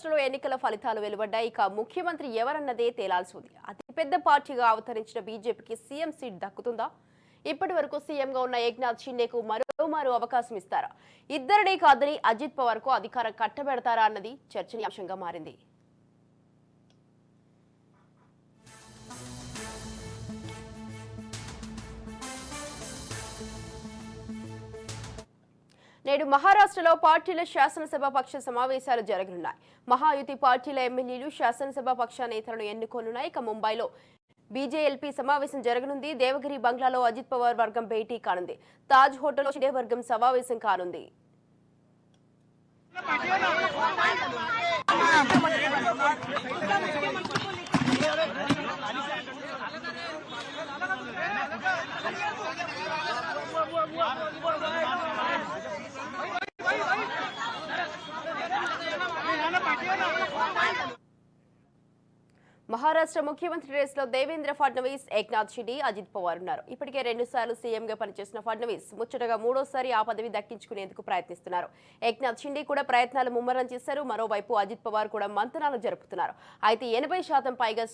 మహారాష్ట్రలో ఎన్నికల ఫలితాలు వెలువడ్డాయి. ఇక ముఖ్యమంత్రి ఎవరన్నదే తేలాల్సి ఉంది. అతిపెద్ద పార్టీగా అవతరించిన బీజేపీకి సీఎం సీట్ దక్కుతుందా? ఇప్పటి వరకు సీఎంగా ఉన్న ఏక్నాథ్ షిండేకు మరో అవకాశం ఇస్తారా? ఇద్దరినే కాదని అజిత్ పవార్కు అధికారం కట్టబెడతారా అన్నది చర్చనీయాంశంగా మారింది. నేడు మహారాష్ట్రలో పార్టీల శాసనసభ పక్ష సమావేశాలు జరగనున్నాయి. మహాయుతి పార్టీల ఎమ్మెల్యేలు శాసనసభ పక్ష నేతలను ఎన్నుకోనున్నాయి. ఇక ముంబైలో బీజేఎల్పీ సమావేశం జరగనుంది. దేవగిరి బంగ్లాలో అజిత్ పవార్ వర్గం భేటీ కానుంది. తాజ్ హోటల్లో షిండే వర్గం సమావేశం కానుంది. మహారాష్ట్ర ముఖ్యమంత్రి రేసులో దేవేంద్ర ఫడ్నవీస్ ఏక్నాథ్ షిడి అజిత్ పవార్ ఉన్నారు. ఇప్పటికే రెండు సార్లు సీఎంగా పనిచేసిన ఫడ్నవీస్ ముచ్చటగా మూడోసారి ఆ పదవి దక్కించుకునేందుకు ప్రయత్నిస్తున్నారు. ఏక్నాథ్ షిండే కూడా ప్రయత్నాలు ముమ్మరం చేశారు. మరోవైపు అజిత్ పవార్ కూడా మంతనాలు జరుపుతున్నారు. అయితే ఎనభై శాతం పైగా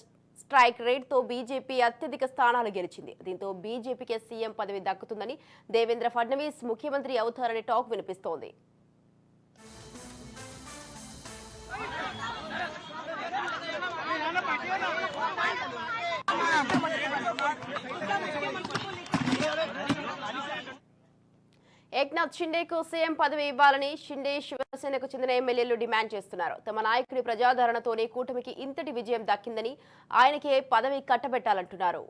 స్ట్రైక్ రేట్తో బీజేపీ అత్యధిక స్థానాలు గెలిచింది. దీంతో బీజేపీకే సీఎం పదవి దక్కుతుందని దేవేంద్ర ఫడ్నవీస్ ముఖ్యమంత్రి అవుతారనే టాక్ వినిపిస్తోంది. ఏక్నాథ్ షిండేకు సీఎం పదవి ఇవ్వాలని షిండే శివసేనకు చెందిన ఎమ్మెల్యేలు డిమాండ్ చేస్తున్నారు. తమ నాయకుడి ప్రజాదరణతోనే కూటమికి ఇంతటి విజయం దక్కిందని ఆయనకే పదవి కట్టబెట్టాలంటున్నారు.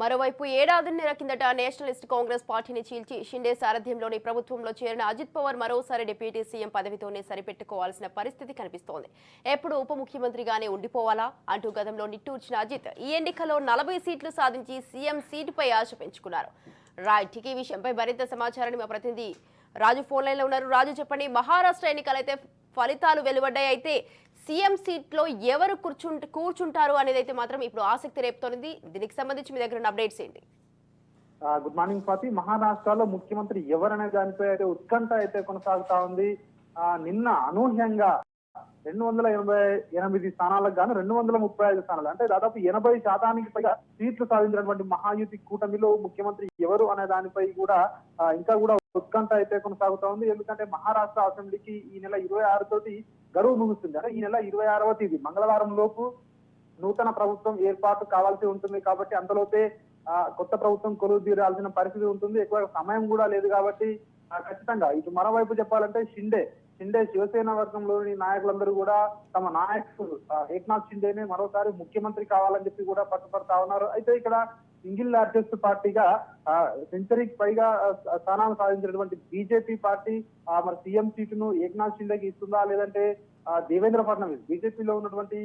మరోవైపు ఏడాదిన్నర కిందట నేషనలిస్ట్ కాంగ్రెస్ పార్టీని చీల్చి షిండే సారథ్యంలోని ప్రభుత్వంలో చేరిన అజిత్ పవార్ మరోసారి డిప్యూటీ సీఎం పదవితోనే సరిపెట్టుకోవాల్సిన పరిస్థితి కనిపిస్తోంది. ఎప్పుడు ఉప ముఖ్యమంత్రిగానే ఉండిపోవాలా? అంటూ గతంలో నిట్టూర్చిన అజిత్ ఈ ఎన్నికలో నలభై సీట్లు సాధించి సీఎం సీటుపై ఆశ పెంచుకున్నారు. రైట్ ఈ విషయంపై మరింత సమాచారాన్ని మా ప్రతినిధి రాజు ఫోన్ లైన్లో ఉన్నారు. రాజు చెప్పండి మహారాష్ట్ర ఎన్నికలైతే ఫలితాలు వెలువడ్డాయి అయితే సీఎం సీట్లో ఎవరు కూర్చుంట కూర్చుంటారు అనేది అయితే మాత్రం ఇప్పుడు ఆసక్తి రేపుతోంది. దీనికి సంబంధించి మీ దగ్గర అప్డేట్స్ ఏంటి? Good morning Swathi. మహారాష్ట్రలో ముఖ్యమంత్రి ఎవరనే దానిపై అయితే ఉత్కంఠ అయితే కొనసాగుతా ఉంది. నిన్న అనూహ్యంగా రెండు వందల ఎనభై ఎనిమిది స్థానాలకు గాను రెండు వందల ముప్పై ఐదు స్థానాలు అంటే దాదాపు ఎనభై శాతానికి పైగా సీట్లు సాధించినటువంటి మహాయుతి కూటమిలో ముఖ్యమంత్రి ఎవరు అనే దానిపై కూడా ఇంకా కూడా ఉత్కంఠ అయితే కొనసాగుతా ఉంది. ఎందుకంటే మహారాష్ట్ర అసెంబ్లీకి ఈ నెల ఇరవై ఆరు తోటి గడువు ముగుస్తుంది. అంటే ఈ నెల ఇరవై ఆరవ తేదీ మంగళవారం లోపు నూతన ప్రభుత్వం ఏర్పాటు కావాల్సి ఉంటుంది కాబట్టి అంతలోపే ఆ, కొత్త ప్రభుత్వం కొలువు తీరాల్సిన పరిస్థితి ఉంటుంది. ఎక్కువ సమయం కూడా లేదు కాబట్టి ఖచ్చితంగా ఇటు మరోవైపు చెప్పాలంటే షిండే షిండే శివసేన వర్గంలోని నాయకులందరూ కూడా తమ నాయకుడు ఏక్నాథ్ షిండేనే మరోసారి ముఖ్యమంత్రి కావాలని చెప్పి కూడా పట్టుపడతా ఉన్నారు. అయితే ఇక్కడ సింగిల్ లార్జెస్ట్ పార్టీగా సెంచరీకి పైగా స్థానాలు సాధించినటువంటి బీజేపీ పార్టీ మరి సీఎం సీటును ఏక్నాథ్ షిండేకి ఇస్తుందా? లేదంటే దేవేంద్ర ఫడ్నవీస్ బీజేపీలో ఉన్నటువంటి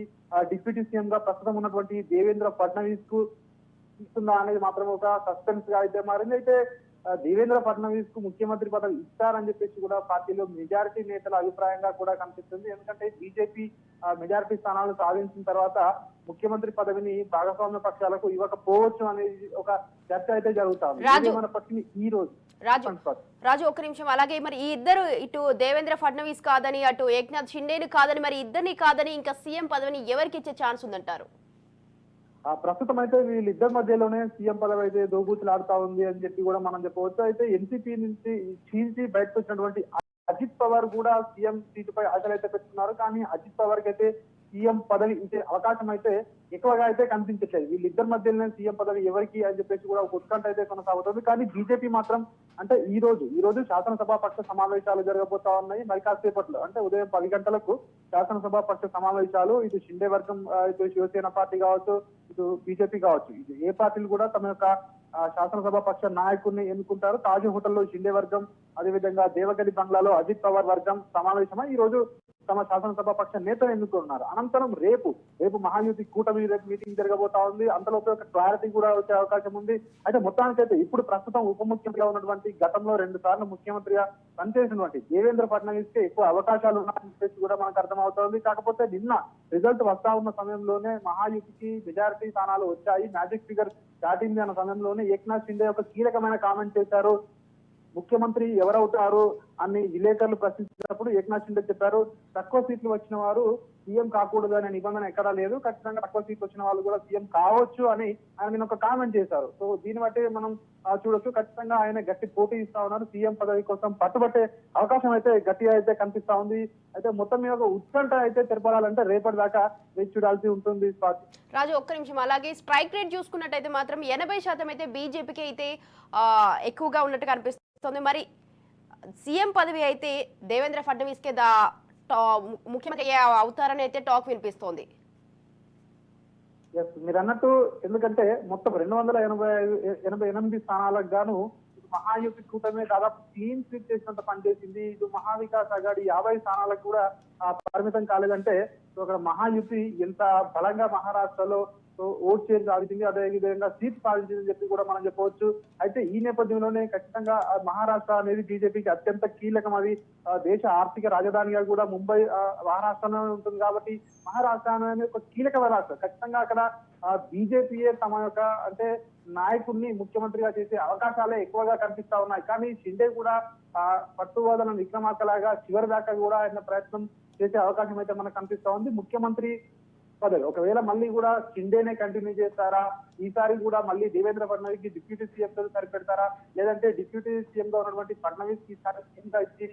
డిప్యూటీ సీఎం గా ప్రస్తుతం ఉన్నటువంటి దేవేంద్ర ఫడ్నవీస్కు ఇస్తుందా అనేది మాత్రం ఒక సస్పెన్స్గా అయితే మారింది. అయితే దేవేంద్ర ఫడ్నవీస్కు ముఖ్యమంత్రి పదవి ఇస్తారని చెప్పేసి కూడా పార్టీలో మెజారిటీ నేతల అభిప్రాయంగా కూడా కనిపిస్తుంది. ఎందుకంటే బీజేపీ మెజారిటీ స్థానాలు సాధించిన తర్వాత ముఖ్యమంత్రి పదవిని భాగస్వామ్య పక్షాలకు ఇవ్వకపోవచ్చు అనేది ఒక చర్చ అయితే జరుగుతా ఉంది. రాజు. ఏదేమైనప్పటికీ ఈ రోజు? రాజు రాజు ఒక నిమిషం. అలాగే మరి ఈ ఇద్దరు ఇటు దేవేంద్ర ఫడ్నవీస్ కాదని అటు ఏక్నాథ్ షిండేని కాదని మరి ఇద్దరిని కాదని ఇంకా సీఎం పదవిని ఎవరికి ఇచ్చే ఛాన్స్ ఉందంటారు? ప్రస్తుతం అయితే వీళ్ళిద్దరి మధ్యలోనే సీఎం పదవి అయితే ఆడుతా ఉంది అని చెప్పి కూడా మనం చెప్పవచ్చు. అయితే ఎన్సీపీ నుంచి చీల్చి బయటకు వచ్చినటువంటి అజిత్ పవార్ కూడా సీఎం సీటుపై ఆశలు అయితే పెట్టుకున్నారు. కానీ అజిత్ పవార్కి అయితే సీఎం పదవి ఇచ్చే అవకాశం అయితే ఎక్కువగా అయితే కనిపించట్లేదు. వీళ్ళిద్దరి మధ్యలోనే సీఎం పదవి ఎవరికి అని చెప్పేసి కూడా ఒక ఉత్కంఠ అయితే కొనసాగుతుంది. కానీ బీజేపీ మాత్రం అంటే ఈ రోజు ఈ రోజు శాసనసభ పక్ష సమావేశాలు జరగబోతా ఉన్నాయి. మరి కాసేపట్లో అంటే ఉదయం పది గంటలకు శాసనసభా పక్ష సమావేశాలు. ఇటు షిండే వర్గం ఇటు శివసేన పార్టీ కావచ్చు ఇటు బీజేపీ కావచ్చు. ఇటు ఏ పార్టీలు కూడా తమ యొక్క శాసనసభ పక్ష నాయకుడిని ఎన్నుకుంటారు? తాజ్ హోటల్లో షిండే వర్గం అదేవిధంగా దేవగడి బంగ్లాలో అజిత్ పవార్ వర్గం సమావేశమై? ఈ రోజు తమ శాసనసభ పక్ష నేతలు ఎన్నుకున్నారు అనంతరం రేపు రేపు మహాయుతి కూటమి రేపు మీటింగ్ జరగబోతా ఉంది. అంతలోపు ఒక క్లారిటీ కూడా వచ్చే అవకాశం ఉంది. అయితే మొత్తానికైతే ఇప్పుడు ప్రస్తుతం ఉప ముఖ్యమంత్రిగా ఉన్నటువంటి గతంలో రెండు సార్లు ముఖ్యమంత్రిగా పనిచేసినటువంటి దేవేంద్ర ఫడ్నవీస్కి ఎక్కువ అవకాశాలు ఉన్నాయని చెప్పేసి కూడా మనకు అర్థమవుతోంది. కాకపోతే నిన్న రిజల్ట్ వస్తా ఉన్న సమయంలోనే మహాయుతికి మెజారిటీ స్థానాలు వచ్చాయి. మ్యాజిక్ ఫిగర్ దాటింది అన్న సమయంలోనే ఏక్నాథ్ షిండే ఒక కీలకమైన కామెంట్ చేశారు. ముఖ్యమంత్రి ఎవరవుతారు అని విలేకరులు ప్రశ్నించినప్పుడు ఏకనాథ్ షిండే చెప్పారు తక్కువ సీట్లు వచ్చిన వారు సీఎం కాకూడదు అనే నిబంధన ఎక్కడా లేదు ఖచ్చితంగా తక్కువ సీట్లు వచ్చిన వాళ్ళు కూడా సీఎం కావచ్చు అని ఆయన నేను ఒక కామెంట్ చేశారు. సో దీన్ని బట్టి మనం చూడొచ్చు. ఖచ్చితంగా ఆయన గట్టి పోటీ ఇస్తా ఉన్నారు. సీఎం పదవి కోసం పట్టుబట్టే అవకాశం అయితే గట్టిగా అయితే కనిపిస్తా ఉంది. అయితే మొత్తం మీద ఒక ఉత్కంఠ అయితే తెరపడాలంటే రేపటి దాకా వేచి చూడాల్సి ఉంటుంది రాజు ఒక్క నిమిషం. అలాగే స్ట్రైక్ రేట్ చూసుకున్నట్టయితే మాత్రం ఎనభై శాతం అయితే బీజేపీకి అయితే ఎక్కువగా ఉన్నట్టు కనిపిస్తుంది మరి సీఎం పదవి అయితే దేవేంద్ర ఫడ్నవీస్కే దా ముఖ్యమంత్రి అవుతారని అయితే టాక్ వినిపిస్తోంది. ఎస్ మీరు అన్నట్టు ఎందుకంటే మొత్తం రెండు వందల ఎనభై ఎనభై ఎనిమిది స్థానాలకు గాను మహాయుతి కూటమి దాదాపు క్లీన్ స్వీప్ చేసినంత పనిచేసింది ఇటు మహావికాస్ అగాడి యాభై స్థానాలకు కూడా పరిమితం కాలేదంటే ఒక అక్కడ మహాయుతి ఎంత బలంగా మహారాష్ట్రలో సో ఓట్ షేర్ సాధించింది అదే విధంగా సీట్ సాధించిందని చెప్పి కూడా మనం చెప్పవచ్చు. అయితే ఈ నేపథ్యంలోనే ఖచ్చితంగా మహారాష్ట్ర అనేది బీజేపీకి అత్యంత కీలకం. అది దేశ ఆర్థిక రాజధానిగా కూడా ముంబై మహారాష్ట్రలోనే ఉంటుంది కాబట్టి మహారాష్ట్ర అనేది ఒక కీలకమైన రాష్ట్రం ఖచ్చితంగా అక్కడ బీజేపీయే తమ యొక్క అంటే నాయకుడిని ముఖ్యమంత్రిగా చేసే అవకాశాలే ఎక్కువగా కనిపిస్తా ఉన్నాయి. కానీ షిండే కూడా ఆ, పట్టువదన చివరి దాకా కూడా ఆయన ప్రయత్నం చేసే అవకాశం అయితే మనకు కనిపిస్తా ఉంది. ముఖ్యమంత్రి పదవి ఒకవేళ మళ్ళీ కూడా షిండేనే కంటిన్యూ చేస్తారా? ఈసారి కూడా మళ్ళీ దేవేంద్ర ఫడ్నవీస్కి డిప్యూటీ సీఎం తో సరిపెడతారా? లేదంటే డిప్యూటీ సీఎం గా ఉన్నటువంటి ఫడ్నవీస్కి ఈసారి సీఎం గా ఇచ్చి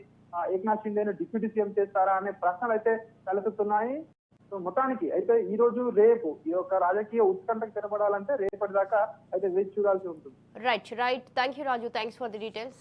ఏక్నాథ్ షిండేను డిప్యూటీ సీఎం చేస్తారా అనే ప్రశ్నలు అయితే తలెత్తుతున్నాయి. సో మొత్తానికి అయితే ఈ రోజు రేపు ఈ యొక్క రాజకీయ ఉత్కంఠకు తెరపడాలంటే రేపటి దాకా అయితే వేచి చూడాల్సి ఉంటుంది. Right right thank you Raju thanks for the details